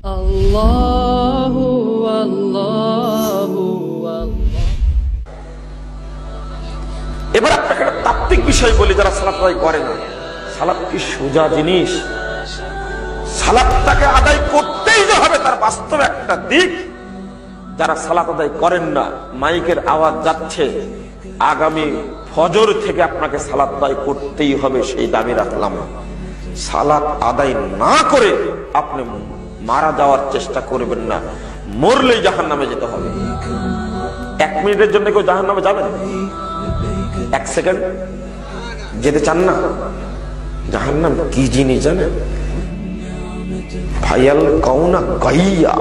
এবার আপনাকে একটা তাত্ত্বিক বিষয় বলি, যারা সালাত আদায় করে না। সালাত কি সোজা জিনিস? সালাদটাকে আদায় করতেই যে হবে, তার বাস্তব একটা দিক। যারা সালাত আদায় করেন না, মাইকের আওয়াজ যাচ্ছে। আগামী ফজর থেকে আপনাকে সালাত আদায় করতেই হবে, সেই দাবি রাখলাম। সালাত আদায় না করে আপনি মারা যাওয়ার চেষ্টা করবেন না। মরলেই জাহান নামে যেতে হবে। এক মিনিটের জন্য কেউ জাহান নামে যাবেন এক সেকেন্ড। যেতে চান না? জাহান্নাম কি জিনিস জানেন? ভাইয়াল কাউনা গাইয়া।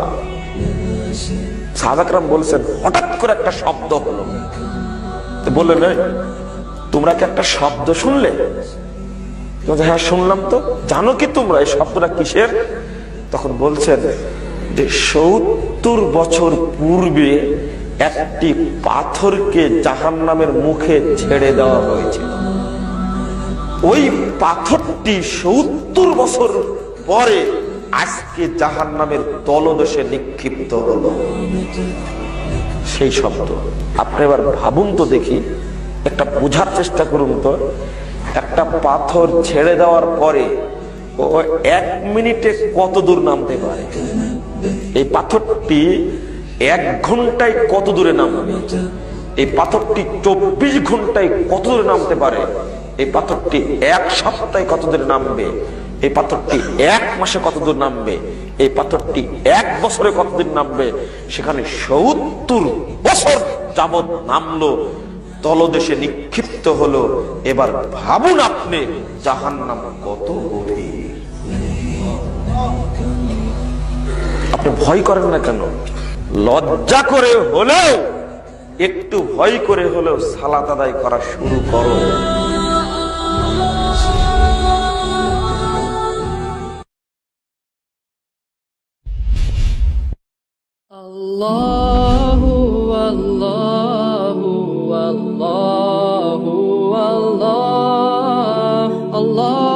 সাদাকরাম বলছেন হঠাৎ করে একটা শব্দ হলো। তো বললেন "এই, তোমরা কি একটা শব্দ শুনলে? হ্যাঁ শুনলাম তো। জানো কি তোমরা? এই শব্দটা কিসের? তখন বলছেন যে সত্তর বছর পূর্বে একটি পাথরকে জাহান্নামের মুখে ছেড়ে দেওয়া হয়েছিল। ওই পাথরটি সত্তর বছর পরে আজকে জাহান নামের তলদেশে নিক্ষিপ্ত হলো। সেই শব্দ। আপনি এবার ভাবুন তো দেখি, একটা বোঝার চেষ্টা করুন তো। একটা পাথর ছেড়ে দেওয়ার পরে এক মিনিটে কত দূর নামতে পারে? এই পাথরটি এক ঘন্টায় কত দূরে নামবে? এই পাথরটি চব্বিশ ঘন্টায় কত দূরে নামতে পারে? এই পাথরটি এক সপ্তাহে কত দূরে নামবে? এই পাথরটি এক মাসে কত দূর নামবে? এই পাথরটি এক বছরে কতদিন নামবে? সেখানে সত্তর বছর যাবৎ নামলো, তলদেশে নিক্ষিপ্ত হলো। এবার ভাবুন আপনি জাহান নাম কত গভীর? আপনি ভয় করেন না কেন? লজ্জা করে হলেও, একটু ভয় করে হলেও সালাত আদায় করা শুরু করো। আল্লাহ আল্লাহ আল্লাহ আল্লাহ। আল্লাহ